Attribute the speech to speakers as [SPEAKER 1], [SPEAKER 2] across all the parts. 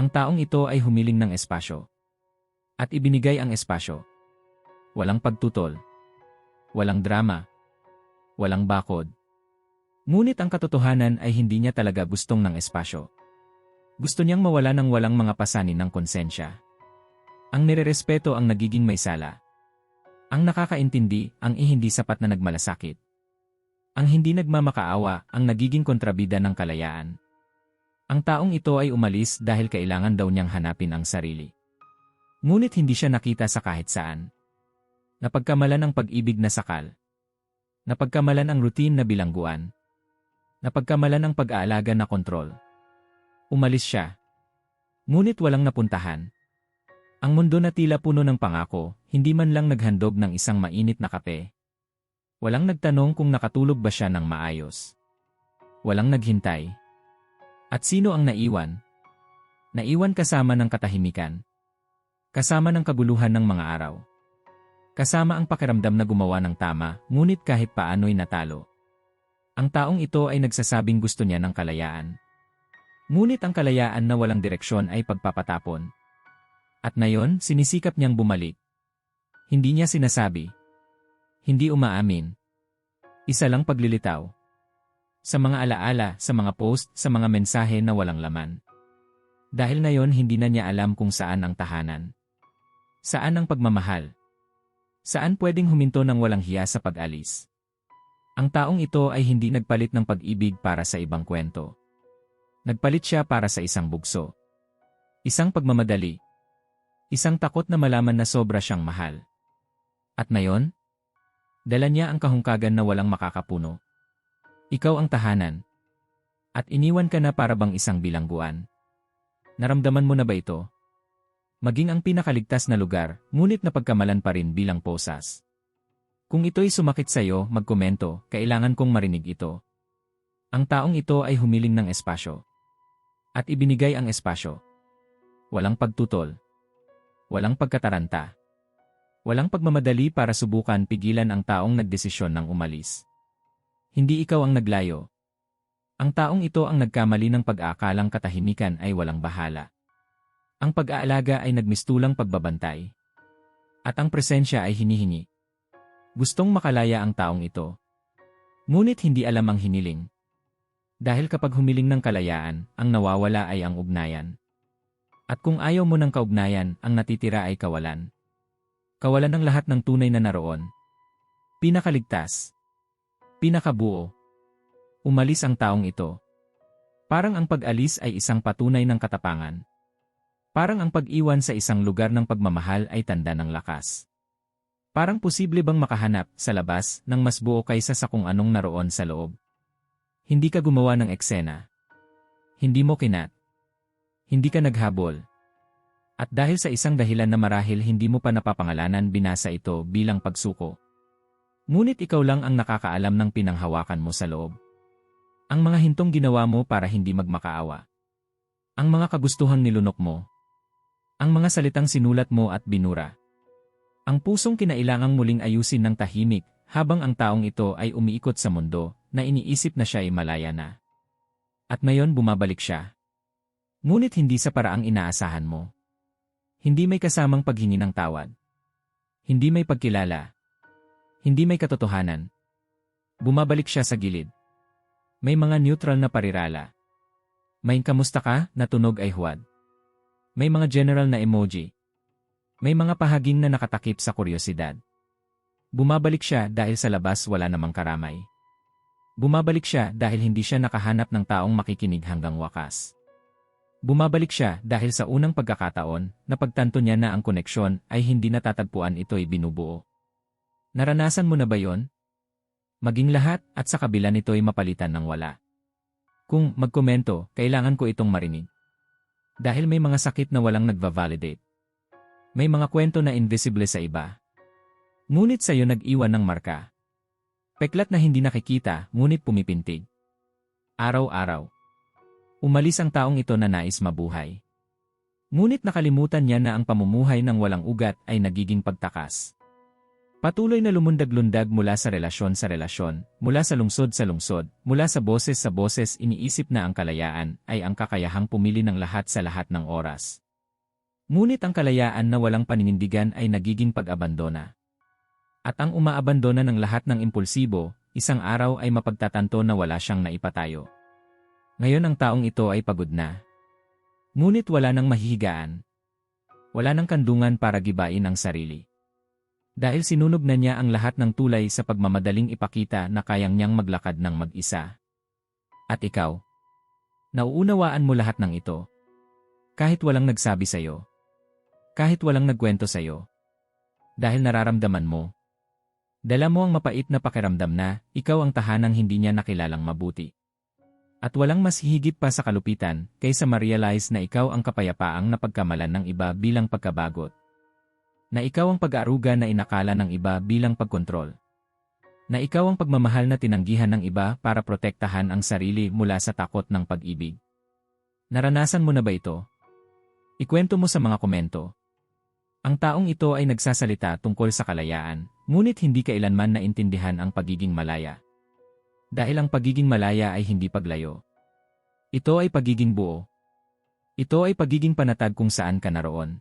[SPEAKER 1] Ang taong ito ay humiling ng espasyo. At ibinigay ang espasyo. Walang pagtutol. Walang drama. Walang bakod. Ngunit ang katotohanan ay hindi niya talaga gustong ng espasyo. Gusto niyang mawala ng walang mga pasanin ng konsensya. Ang nirerespeto ang nagiging may sala. Ang nakakaintindi ang ihindi sapat na nagmalasakit. Ang hindi nagmamakaawa ang nagiging kontrabida ng kalayaan. Ang taong ito ay umalis dahil kailangan daw niyang hanapin ang sarili. Ngunit hindi siya nakita sa kahit saan. Napagkamalan ang pag-ibig na sakal. Napagkamalan ang routine na bilangguan. Napagkamalan ang pag-aalaga na kontrol. Umalis siya. Ngunit walang napuntahan. Ang mundo na tila puno ng pangako, hindi man lang naghandog ng isang mainit na kape. Walang nagtanong kung nakatulog ba siya ng maayos. Walang naghintay. At sino ang naiwan? Naiwan kasama ng katahimikan. Kasama ng kaguluhan ng mga araw. Kasama ang pakiramdam na gumawa ng tama, ngunit kahit paano'y natalo. Ang taong ito ay nagsasabing gusto niya ng kalayaan. Ngunit ang kalayaan na walang direksyon ay pagpapatapon. At ngayon, sinisikap niyang bumalik. Hindi niya sinasabi. Hindi umaamin. Isa lang paglilitaw. Sa mga alaala, sa mga post, sa mga mensahe na walang laman. Dahil ngayon hindi na niya alam kung saan ang tahanan. Saan ang pagmamahal? Saan pwedeng huminto ng walang hiya sa pag-alis? Ang taong ito ay hindi nagpalit ng pag-ibig para sa ibang kwento. Nagpalit siya para sa isang bugso. Isang pagmamadali, Isang takot na malaman na sobra siyang mahal. At ngayon? Dala niya ang kahungkagan na walang makakapuno. Ikaw ang tahanan. At iniwan ka na para bang isang bilangguan. Naramdaman mo na ba ito? Maging ang pinakaligtas na lugar, ngunit napagkamalan pa rin bilang posas. Kung ito'y sumakit sa'yo, magkomento, kailangan kong marinig ito. Ang taong ito ay humiling ng espasyo. At ibinigay ang espasyo. Walang pagtutol. Walang pagkataranta. Walang pagmamadali para subukan pigilan ang taong nagdesisyon ng umalis. Hindi ikaw ang naglayo. Ang taong ito ang nagkamali ng pag-aakalang katahimikan ay walang bahala. Ang pag-aalaga ay nagmistulang pagbabantay. At ang presensya ay hinihingi. Gustong makalaya ang taong ito. Ngunit hindi alam ang hiniling. Dahil kapag humiling ng kalayaan, ang nawawala ay ang ugnayan. At kung ayaw mo ng kaugnayan, ang natitira ay kawalan. Kawalan ng lahat ng tunay na naroon. Pinakaligtas. Pinakabuo. Umalis ang taong ito. Parang ang pag-alis ay isang patunay ng katapangan. Parang ang pag-iwan sa isang lugar ng pagmamahal ay tanda ng lakas. Parang posible bang makahanap sa labas ng mas buo kaysa sa kung anong naroon sa loob. Hindi ka gumawa ng eksena. Hindi mo kinat. Hindi ka naghabol. At dahil sa isang dahilan na marahil hindi mo pa napapangalanan binasa ito bilang pagsuko. Ngunit ikaw lang ang nakakaalam ng pinanghawakan mo sa loob. Ang mga hintong ginawa mo para hindi magmakaawa. Ang mga kagustuhang nilunok mo. Ang mga salitang sinulat mo at binura. Ang pusong kinailangang muling ayusin ng tahimik habang ang taong ito ay umiikot sa mundo na iniisip na siya ay malaya na. At ngayon bumabalik siya. Ngunit hindi sa paraang inaasahan mo. Hindi may kasamang paghingi ng tawad. Hindi may pagkilala. Hindi may katotohanan. Bumabalik siya sa gilid. May mga neutral na parirala. May kamusta ka na tunog ay huwad. May mga general na emoji. May mga pahaging na nakatakip sa kuryosidad. Bumabalik siya dahil sa labas wala namang karamay. Bumabalik siya dahil hindi siya nakahanap ng taong makikinig hanggang wakas. Bumabalik siya dahil sa unang pagkakataon, napagtanto niya na ang koneksyon ay hindi natatagpuan ito'y binubuo. Naranasan mo na ba yon? Maging lahat at sa kabila nito'y mapalitan ng wala. Kung magkomento, kailangan ko itong marinig. Dahil may mga sakit na walang nagva-validate. May mga kwento na invisible sa iba. Ngunit sa'yo nag-iwan ng marka. Peklat na hindi nakikita, ngunit pumipintig. Araw-araw. Umalis ang taong ito na nais mabuhay. Ngunit nakalimutan niya na ang pamumuhay ng walang ugat ay nagiging pagtakas. Patuloy na lumundag-lundag mula sa relasyon sa relasyon, mula sa lungsod sa lungsod, mula sa boses sa boses iniisip na ang kalayaan ay ang kakayahang pumili ng lahat sa lahat ng oras. Ngunit ang kalayaan na walang paninindigan ay nagiging pag-abandona. At ang umaabandona ng lahat ng impulsibo, isang araw ay mapagtatanto na wala siyang naipatayo. Ngayon ang taong ito ay pagod na. Ngunit wala nang mahihigaan. Wala nang kandungan para gibain ang sarili. Dahil sinunog na niya ang lahat ng tulay sa pagmamadaling ipakita na kayang niyang maglakad ng mag-isa. At ikaw? Nauunawaan mo lahat ng ito. Kahit walang nagsabi sa'yo. Kahit walang nagkwento sa'yo. Dahil nararamdaman mo. Dala mo ang mapait na pakiramdam na, ikaw ang tahanang hindi niya nakilalang mabuti. At walang mas higit pa sa kalupitan, kaysa ma-realize na ikaw ang kapayapaang napagkamalan ng iba bilang pagkabagot na ikaw ang pag-aaruga na inakala ng iba bilang pagkontrol. Na ikaw ang pagmamahal na tinanggihan ng iba para protektahan ang sarili mula sa takot ng pag-ibig. Naranasan mo na ba ito? Ikwento mo sa mga komento. Ang taong ito ay nagsasalita tungkol sa kalayaan, ngunit hindi kailanman naintindihan ang pagiging malaya. Dahil ang pagiging malaya ay hindi paglayo. Ito ay pagiging buo. Ito ay pagiging panatag kung saan ka naroon.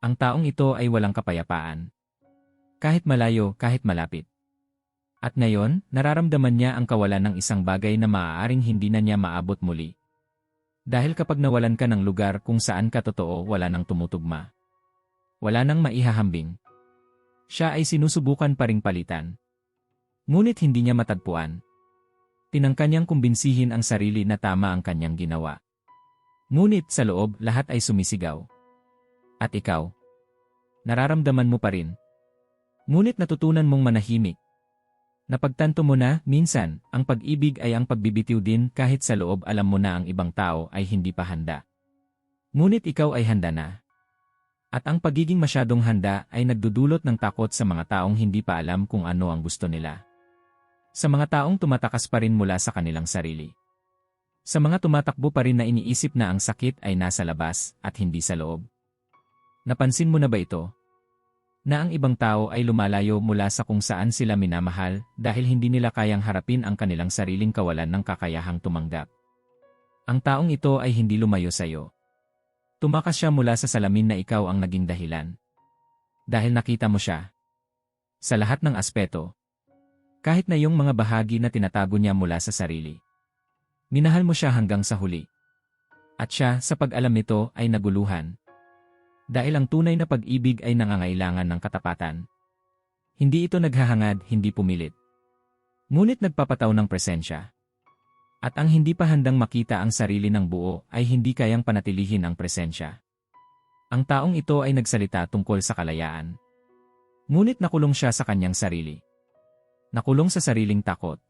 [SPEAKER 1] Ang taong ito ay walang kapayapaan. Kahit malayo, kahit malapit. At ngayon, nararamdaman niya ang kawalan ng isang bagay na maaaring hindi na niya maabot muli. Dahil kapag nawalan ka ng lugar kung saan ka totoo wala nang tumutugma. Wala nang maihahambing. Siya ay sinusubukan pa ring palitan. Ngunit hindi niya matagpuan. Tinangka niyang kumbinsihin ang sarili na tama ang kanyang ginawa. Ngunit sa loob, lahat ay sumisigaw. At ikaw? Nararamdaman mo pa rin. Ngunit natutunan mong manahimik. Napagtanto mo na, minsan, ang pag-ibig ay ang pagbibitiw din kahit sa loob alam mo na ang ibang tao ay hindi pa handa. Ngunit ikaw ay handa na. At ang pagiging masyadong handa ay nagdudulot ng takot sa mga taong hindi pa alam kung ano ang gusto nila. Sa mga taong tumatakas pa rin mula sa kanilang sarili. Sa mga tumatakbo pa rin na iniisip na ang sakit ay nasa labas at hindi sa loob. Napansin mo na ba ito? Na ang ibang tao ay lumalayo mula sa kung saan sila minamahal dahil hindi nila kayang harapin ang kanilang sariling kawalan ng kakayahang tumanggap. Ang taong ito ay hindi lumayo sa iyo. Tumakas siya mula sa salamin na ikaw ang naging dahilan. Dahil nakita mo siya. Sa lahat ng aspeto. Kahit na yung mga bahagi na tinatago niya mula sa sarili. Minahal mo siya hanggang sa huli. At siya, sa pag-alam nito, ay naguluhan. Dahil ang tunay na pag-ibig ay nangangailangan ng katapatan. Hindi ito naghahangad, hindi pumilit. Ngunit nagpapataw ng presensya. At ang hindi pa handang makita ang sarili ng buo ay hindi kayang panatilihin ang presensya. Ang taong ito ay nagsalita tungkol sa kalayaan. Ngunit nakulong siya sa kanyang sarili. Nakulong sa sariling takot.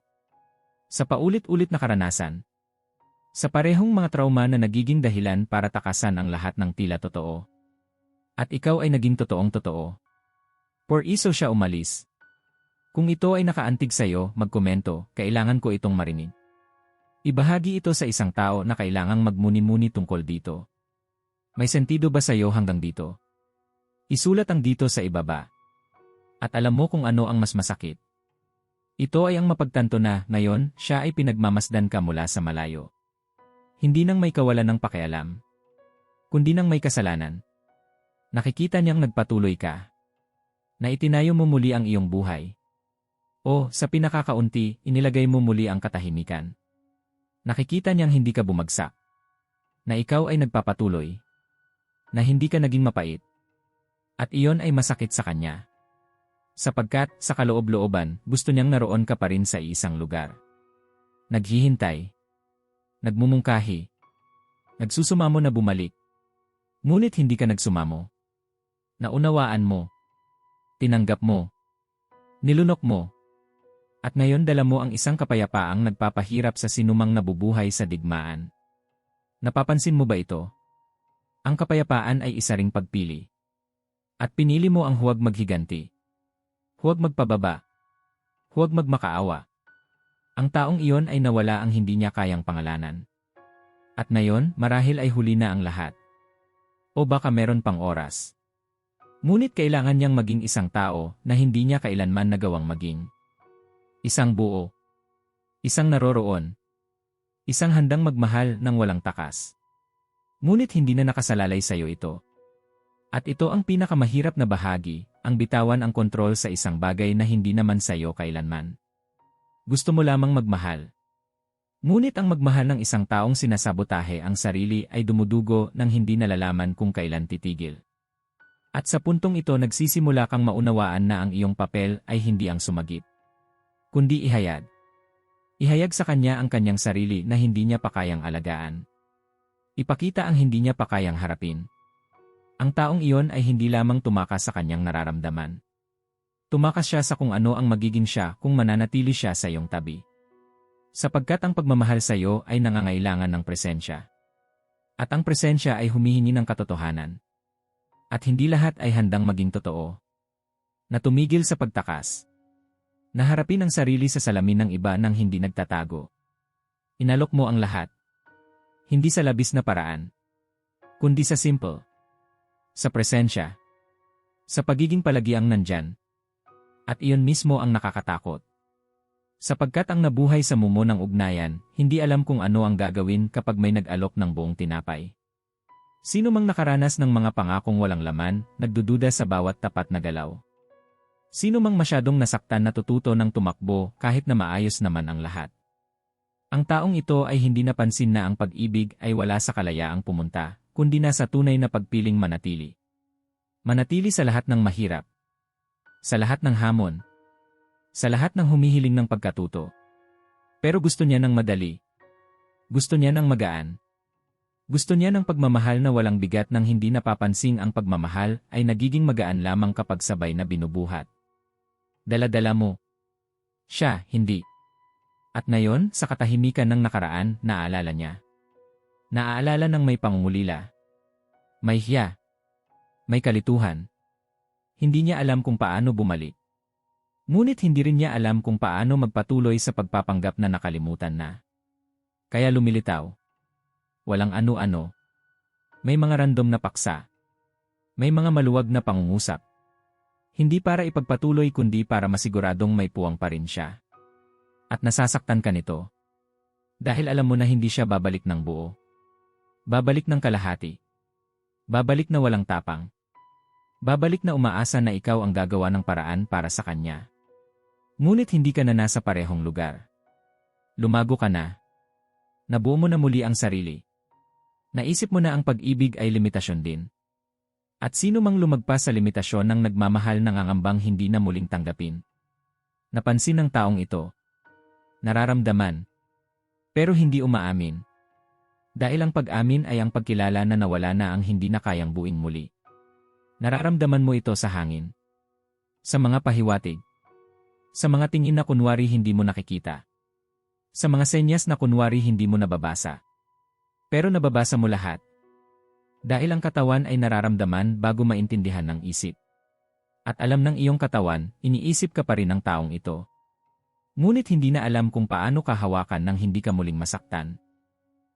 [SPEAKER 1] Sa paulit-ulit na karanasan. Sa parehong mga trauma na nagiging dahilan para takasan ang lahat ng tila totoo. At ikaw ay naging totoong totoo. Por iso siya umalis. Kung ito ay nakaantig sa'yo, magkomento, kailangan ko itong marinig. Ibahagi ito sa isang tao na kailangang magmuni-muni tungkol dito. May sentido ba sa'yo hanggang dito? Isulat ang dito sa ibaba. At alam mo kung ano ang mas masakit. Ito ay ang mapagtanto na, ngayon, siya ay pinagmamasdan ka mula sa malayo. Hindi nang may kawalan ng pakialam. Kundi nang may kasalanan. Nakikita niyang nagpatuloy ka. Na itinayo mo muli ang iyong buhay. O, sa pinakakaunti, inilagay mo muli ang katahimikan. Nakikita niyang hindi ka bumagsak. Na ikaw ay nagpapatuloy. Na hindi ka naging mapait. At iyon ay masakit sa kanya. Sapagkat, sa kaloob-looban, gusto niyang naroon ka pa rin sa isang lugar. Naghihintay. Nagmumungkahi. Nagsusumamo na bumalik. Ngunit hindi ka nagsumamo. Naunawaan mo. Tinanggap mo. Nilunok mo. At ngayon dala mo ang isang kapayapaang nagpapahirap sa sinumang nabubuhay sa digmaan. Napapansin mo ba ito? Ang kapayapaan ay isa ring pagpili. At pinili mo ang huwag maghiganti. Huwag magpababa. Huwag magmakaawa. Ang taong iyon ay nawala ang hindi niya kayang pangalanan. At ngayon, marahil ay huli na ang lahat. O baka meron pang oras. Ngunit kailangan niyang maging isang tao na hindi niya kailanman nagawang maging. Isang buo. Isang naroroon. Isang handang magmahal ng walang takas. Ngunit hindi na nakasalalay sa iyo ito. At ito ang pinakamahirap na bahagi, ang bitawan ang kontrol sa isang bagay na hindi naman sa iyo kailanman. Gusto mo lamang magmahal. Ngunit ang magmahal ng isang taong sinasabotahe ang sarili ay dumudugo nang hindi nalalaman kung kailan titigil. At sa puntong ito nagsisimula kang maunawaan na ang iyong papel ay hindi ang sumagip. Kundi ihayag. Ihayag sa kanya ang kanyang sarili na hindi niya pa kayang alagaan. Ipakita ang hindi niya pa kayang harapin. Ang taong iyon ay hindi lamang tumakas sa kanyang nararamdaman. Tumakas siya sa kung ano ang magiging siya kung mananatili siya sa iyong tabi. Sapagkat ang pagmamahal sa iyo ay nangangailangan ng presensya. At ang presensya ay humihingi ng katotohanan. At hindi lahat ay handang maging totoo. Na tumigil sa pagtakas. Naharapin ang sarili sa salamin ng iba nang hindi nagtatago. Inalok mo ang lahat. Hindi sa labis na paraan. Kundi sa simple. Sa presensya. Sa pagiging palagiang nandyan. At iyon mismo ang nakakatakot. Sapagkat ang nabuhay sa mumo ng ugnayan, hindi alam kung ano ang gagawin kapag may nag-alok ng buong tinapay. Sino mang nakaranas ng mga pangakong walang laman, nagdududa sa bawat tapat na galaw. Sino mang masyadong nasaktan natututo ng tumakbo kahit na maayos naman ang lahat. Ang taong ito ay hindi napansin na ang pag-ibig ay wala sa kalayaang pumunta, kundi na sa tunay na pagpiling manatili. Manatili sa lahat ng mahirap. Sa lahat ng hamon. Sa lahat ng humihiling ng pagkatuto. Pero gusto niya ng madali. Gusto niya ng magaan. Gusto niya ng pagmamahal na walang bigat nang hindi napapansing ang pagmamahal ay nagiging magaan lamang kapag sabay na binubuhat. Dala-dala mo. Siya, hindi. At ngayon, sa katahimikan ng nakaraan, naaalala niya. Naaalala ng may pangungulila. May hiya. May kalituhan. Hindi niya alam kung paano bumalik. Ngunit hindi rin niya alam kung paano magpatuloy sa pagpapanggap na nakalimutan na. Kaya lumilitaw. Walang ano-ano. May mga random na paksa. May mga maluwag na pangungusap. Hindi para ipagpatuloy kundi para masiguradong may puwang pa rin siya. At nasasaktan ka nito. Dahil alam mo na hindi siya babalik ng buo. Babalik ng kalahati. Babalik na walang tapang. Babalik na umaasa na ikaw ang gagawa ng paraan para sa kanya. Ngunit hindi ka na nasa parehong lugar. Lumago ka na. Nabuo mo na muli ang sarili. Naisip mo na ang pag-ibig ay limitasyon din. At sino mang lumagpas sa limitasyon ng nagmamahal nangangambang hindi na muling tanggapin. Napansin ng taong ito. Nararamdaman. Pero hindi umaamin. Dahil ang pag-amin ay ang pagkilala na nawala na ang hindi na kayang buing muli. Nararamdaman mo ito sa hangin. Sa mga pahiwatig. Sa mga tingin na kunwari hindi mo nakikita. Sa mga senyas na kunwari hindi mo nababasa. Pero nababasa mo lahat. Dahil ang katawan ay nararamdaman bago maintindihan ng isip. At alam ng iyong katawan, iniisip ka pa rin ng taong ito. Ngunit hindi na alam kung paano kahawakan nang hindi ka muling masaktan.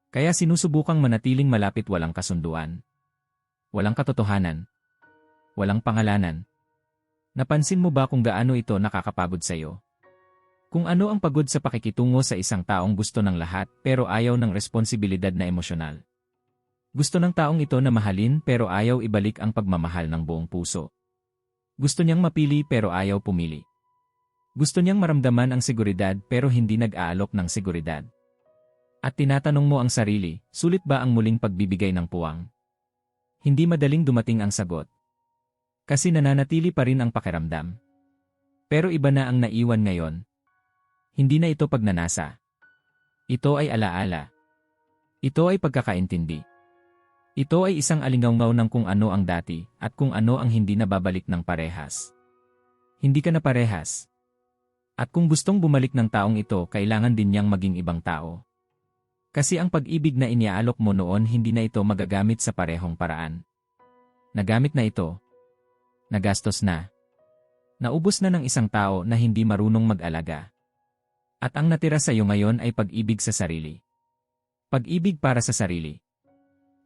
[SPEAKER 1] Kaya sinusubukang manatiling malapit walang kasunduan. Walang katotohanan. Walang pangalanan. Napansin mo ba kung gaano ito nakakapagod sa iyo? Kung ano ang pagod sa pakikitungo sa isang taong gusto ng lahat pero ayaw ng responsibilidad na emosyonal. Gusto ng taong ito na mahalin pero ayaw ibalik ang pagmamahal ng buong puso. Gusto niyang mapili pero ayaw pumili. Gusto niyang maramdaman ang seguridad pero hindi nag-aalok ng seguridad. At tinatanong mo ang sarili, sulit ba ang muling pagbibigay ng puwang? Hindi madaling dumating ang sagot. Kasi nananatili pa rin ang pakiramdam. Pero iba na ang naiwan ngayon. Hindi na ito pagnanasa. Ito ay alaala. Ito ay pagkakaintindi. Ito ay isang alingawngaw ng kung ano ang dati at kung ano ang hindi nababalik ng parehas. Hindi ka na parehas. At kung gustong bumalik ng taong ito, kailangan din niyang maging ibang tao. Kasi ang pag-ibig na iniaalok mo noon hindi na ito magagamit sa parehong paraan. Nagamit na ito, Nagastos na. Naubos na ng isang tao na hindi marunong mag-alaga. At ang natira sa iyo ngayon ay pag-ibig sa sarili. Pag-ibig para sa sarili.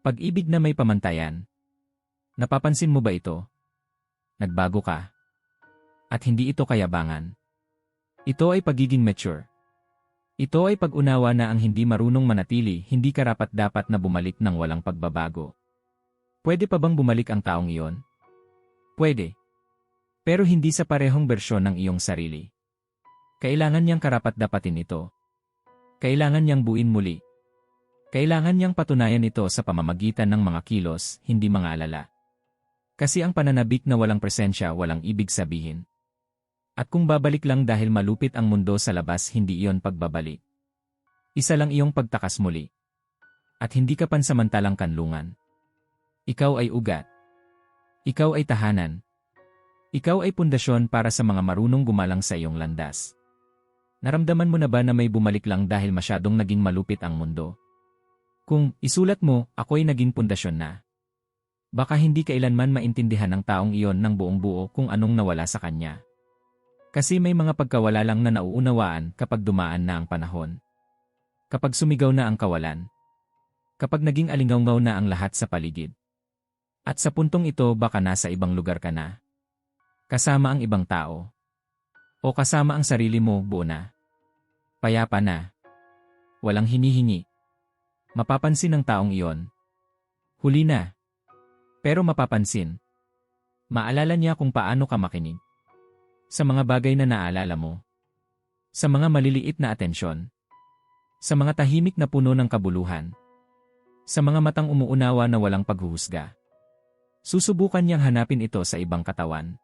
[SPEAKER 1] Pag-ibig na may pamantayan. Napapansin mo ba ito? Nagbago ka. At hindi ito kayabangan. Ito ay pagiging mature. Ito ay pag-unawa na ang hindi marunong manatili, hindi karapat-dapat na bumalik ng walang pagbabago. Pwede pa bang bumalik ang taong iyon? Pwede. Pero hindi sa parehong bersyon ng iyong sarili. Kailangan niyang karapat-dapatin ito. Kailangan niyang buin muli. Kailangan niyang patunayan ito sa pamamagitan ng mga kilos, hindi mga alala. Kasi ang pananabik na walang presensya walang ibig sabihin. At kung babalik lang dahil malupit ang mundo sa labas hindi iyon pagbabalik. Isa lang iyong pagtakas muli. At hindi ka pansamantalang kanlungan. Ikaw ay ugat. Ikaw ay tahanan. Ikaw ay pundasyon para sa mga marunong gumalang sa iyong landas. Naramdaman mo na ba na may bumalik lang dahil masyadong naging malupit ang mundo? Kung isulat mo, ako'y naging pundasyon na. Baka hindi kailanman maintindihan ng taong iyon ng buong buo kung anong nawala sa kanya. Kasi may mga pagkawala lang na nauunawaan kapag dumaan na ang panahon. Kapag sumigaw na ang kawalan. Kapag naging alingawngaw na ang lahat sa paligid. At sa puntong ito baka nasa ibang lugar ka na. Kasama ang ibang tao. O kasama ang sarili mo buo na. Payapa na. Walang hinihingi. Mapapansin ng taong iyon. Huli na. Pero mapapansin. Maalala niya kung paano ka makinig. Sa mga bagay na naalala mo. Sa mga maliliit na atensyon. Sa mga tahimik na puno ng kabuluhan. Sa mga matang umuunawa na walang paghuhusga. Susubukan niyang hanapin ito sa ibang katawan.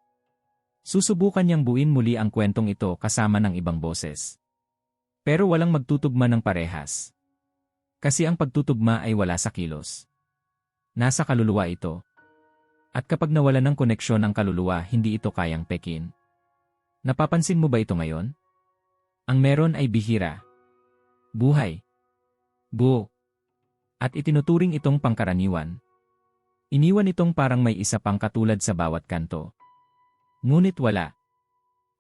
[SPEAKER 1] Susubukan niyang buin muli ang kwentong ito kasama ng ibang boses. Pero walang magtutugma ng parehas. Kasi ang pagtutugma ay wala sa kilos. Nasa kaluluwa ito. At kapag nawala ng koneksyon ang kaluluwa, hindi ito kayang pekin. Napapansin mo ba ito ngayon? Ang meron ay bihira. Buhay. Buo. At itinuturing itong pangkaraniwan. Iniwan itong parang may isa pang katulad sa bawat kanto. Ngunit wala.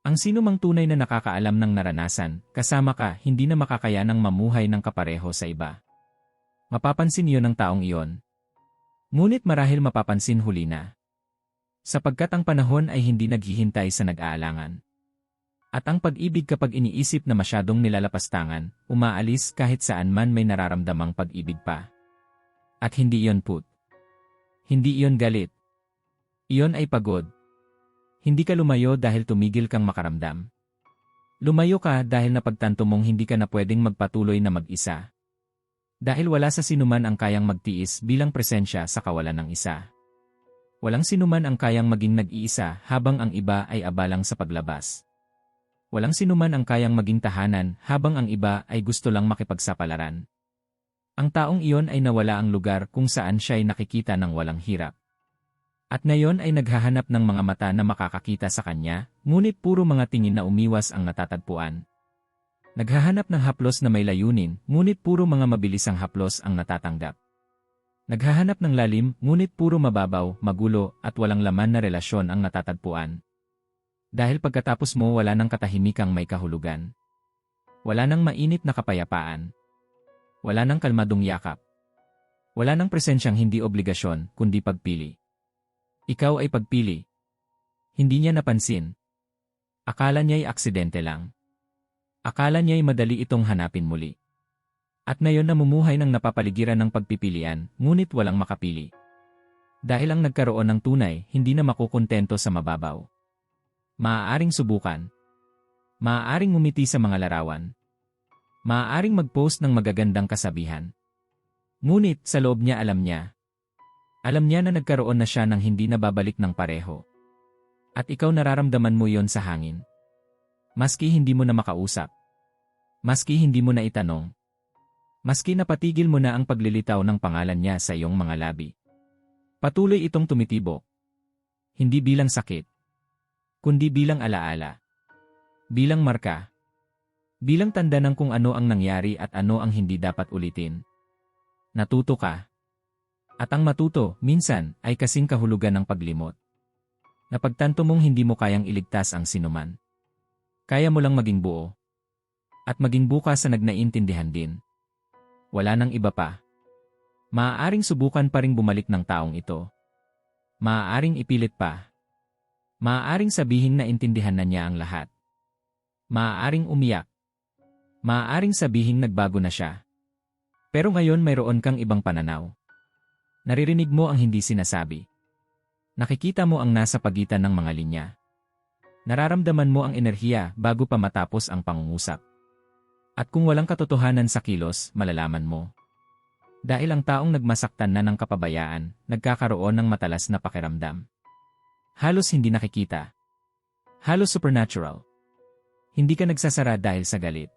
[SPEAKER 1] Ang sino mang tunay na nakakaalam ng naranasan, kasama ka, hindi na makakayanang mamuhay ng kapareho sa iba. Mapapansin iyon ng taong iyon. Ngunit marahil mapapansin huli na. Sapagkat ang panahon ay hindi naghihintay sa nag-aalangan. At ang pag-ibig kapag iniisip na masyadong nilalapastangan, umaalis kahit saan man may nararamdamang pag-ibig pa. At hindi iyon put. Hindi iyon galit. Iyon ay pagod. Hindi ka lumayo dahil tumigil kang makaramdam. Lumayo ka dahil napagtanto mong hindi ka na pwedeng magpatuloy na mag-isa. Dahil wala sa sinuman ang kayang magtiis bilang presensya sa kawalan ng isa. Walang sinuman ang kayang maging nag-iisa habang ang iba ay abalang sa paglabas. Walang sinuman ang kayang maging tahanan habang ang iba ay gusto lang makipagsapalaran. Ang taong iyon ay nawala ang lugar kung saan siya ay nakikita ng walang hirap. At ngayon ay naghahanap ng mga mata na makakakita sa kanya, ngunit puro mga tingin na umiwas ang natatagpuan. Naghahanap ng haplos na may layunin, ngunit puro mga mabilisang haplos ang natatanggap. Naghahanap ng lalim, ngunit puro mababaw, magulo, at walang laman na relasyon ang natatagpuan. Dahil pagkatapos mo wala nang katahimikang may kahulugan. Wala nang mainit na kapayapaan. Wala nang kalmadong yakap. Wala nang presensyang hindi obligasyon, kundi pagpili. Ikaw ay pagpili. Hindi niya napansin. Akala niya'y aksidente lang. Akala niya'y madali itong hanapin muli. At ngayon namumuhay ng napapaligiran ng pagpipilian, ngunit walang makapili. Dahil ang nagkaroon ng tunay, hindi na makukontento sa mababaw. Maaaring subukan. Maaaring umiti sa mga larawan. Maaaring mag-post ng magagandang kasabihan. Ngunit sa loob niya alam niya. Alam niya na nagkaroon na siya ng hindi nababalik ng pareho. At ikaw nararamdaman mo yon sa hangin. Maski hindi mo na makausap. Maski hindi mo na itanong. Maski napatigil mo na ang paglilitaw ng pangalan niya sa iyong mga labi. Patuloy itong tumitibok. Hindi bilang sakit kundi bilang alaala. Bilang marka. Bilang tanda ng kung ano ang nangyari at ano ang hindi dapat ulitin. Natuto ka. At ang matuto, minsan, ay kasing kahulugan ng paglimot. Napagtanto mong hindi mo kayang iligtas ang sinuman. Kaya mo lang maging buo. At maging bukas sa nagnaintindihan din. Wala nang iba pa. Maaaring subukan pa ring bumalik ng taong ito. Maaaring ipilit pa, Maaaring sabihin na intindihan na niya ang lahat. Maaaring umiyak. Maaaring sabihin nagbago na siya. Pero ngayon mayroon kang ibang pananaw. Naririnig mo ang hindi sinasabi. Nakikita mo ang nasa pagitan ng mga linya. Nararamdaman mo ang enerhiya bago pa matapos ang pangungusap. At kung walang katotohanan sa kilos, malalaman mo. Dahil ang taong nagmasaktan na ng kapabayaan, nagkakaroon ng matalas na pakiramdam. Halos hindi nakikita. Halos supernatural. Hindi ka nagsasara dahil sa galit.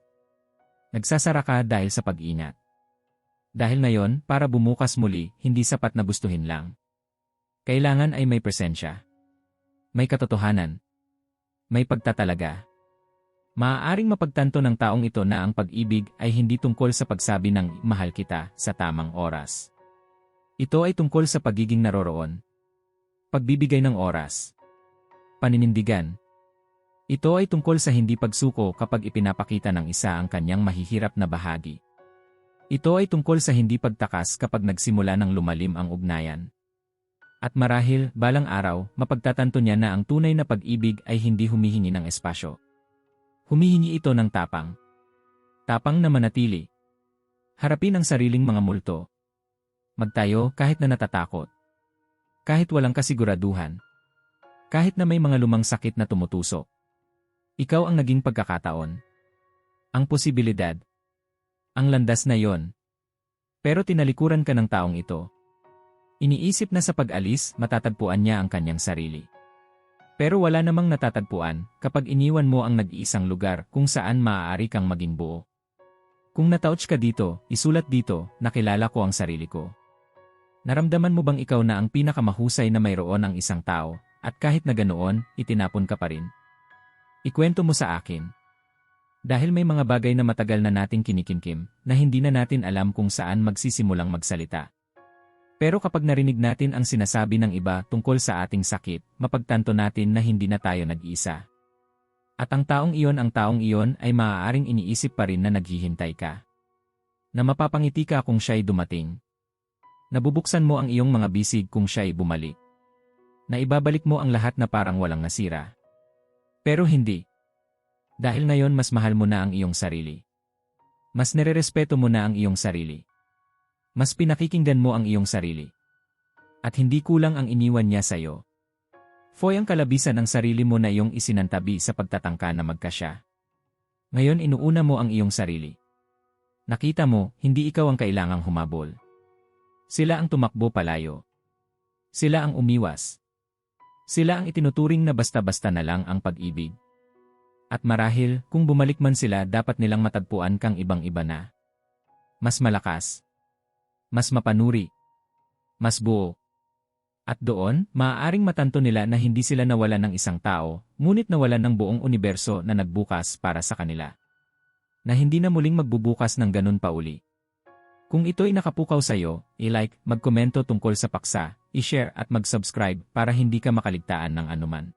[SPEAKER 1] Nagsasara ka dahil sa pag-ingat. Dahil ngayon, para bumukas muli, hindi sapat na gustuhin lang. Kailangan ay may presensya. May katotohanan. May pagtatalaga. Maaaring mapagtanto ng taong ito na ang pag-ibig ay hindi tungkol sa pagsabi ng mahal kita sa tamang oras. Ito ay tungkol sa pagiging naroroon. Pagbibigay ng oras. Paninindigan. Ito ay tungkol sa hindi pagsuko kapag ipinapakita ng isa ang kanyang mahihirap na bahagi. Ito ay tungkol sa hindi pagtakas kapag nagsimula ng lumalim ang ugnayan. At marahil, balang araw, mapagtatanto niya na ang tunay na pag-ibig ay hindi humihingi ng espasyo. Humihingi ito ng tapang. Tapang na manatili. Harapin ang sariling mga multo. Magtayo kahit na natatakot. Kahit walang kasiguraduhan. Kahit na may mga lumang sakit na tumutusok. Ikaw ang naging pagkakataon. Ang posibilidad. Ang landas na yon. Pero tinalikuran ka ng taong ito. Iniisip na sa pag-alis, matatagpuan niya ang kanyang sarili. Pero wala namang natatagpuan kapag iniwan mo ang nag-iisang lugar kung saan maaari kang maging buo. Kung natouch ka dito, isulat dito, nakilala ko ang sarili ko. Naramdaman mo bang ikaw na ang pinakamahusay na mayroon ang isang tao, at kahit na ganoon, itinapon ka pa rin? Ikwento mo sa akin. Dahil may mga bagay na matagal na nating kinikimkim na hindi na natin alam kung saan magsisimulang magsalita. Pero kapag narinig natin ang sinasabi ng iba tungkol sa ating sakit, mapagtanto natin na hindi na tayo nag-iisa. At ang taong iyon ang taong iyon ay maaaring iniisip pa rin na naghihintay ka. Na mapapangiti ka kung siya'y dumating. Nabubuksan mo ang iyong mga bisig kung siya'y bumalik. Na ibabalik mo ang lahat na parang walang nasira. Pero hindi. Dahil ngayon mas mahal mo na ang iyong sarili. Mas nererespeto mo na ang iyong sarili. Mas pinakikinggan mo ang iyong sarili. At hindi kulang ang iniwan niya sa iyo. Foy ang kalabisan ng sarili mo na iyong isinantabi sa pagtatangka na magkasya. Ngayon inuuna mo ang iyong sarili. Nakita mo, hindi ikaw ang kailangang humabol. Sila ang tumakbo palayo. Sila ang umiwas. Sila ang itinuturing na basta-basta na lang ang pag-ibig. At marahil, kung bumalik man sila dapat nilang matagpuan kang ibang-iba na. Mas malakas. Mas mapanuri. Mas buo. At doon, maaaring matanto nila na hindi sila nawalan ng isang tao, ngunit nawalan ng buong universo na nagbukas para sa kanila. Na hindi na muling magbubukas ng ganun pa uli. Kung ito'y nakapukaw sa iyo, i-like, magkomento tungkol sa paksa, i-share at mag-subscribe para hindi ka makaligtaan ng anuman.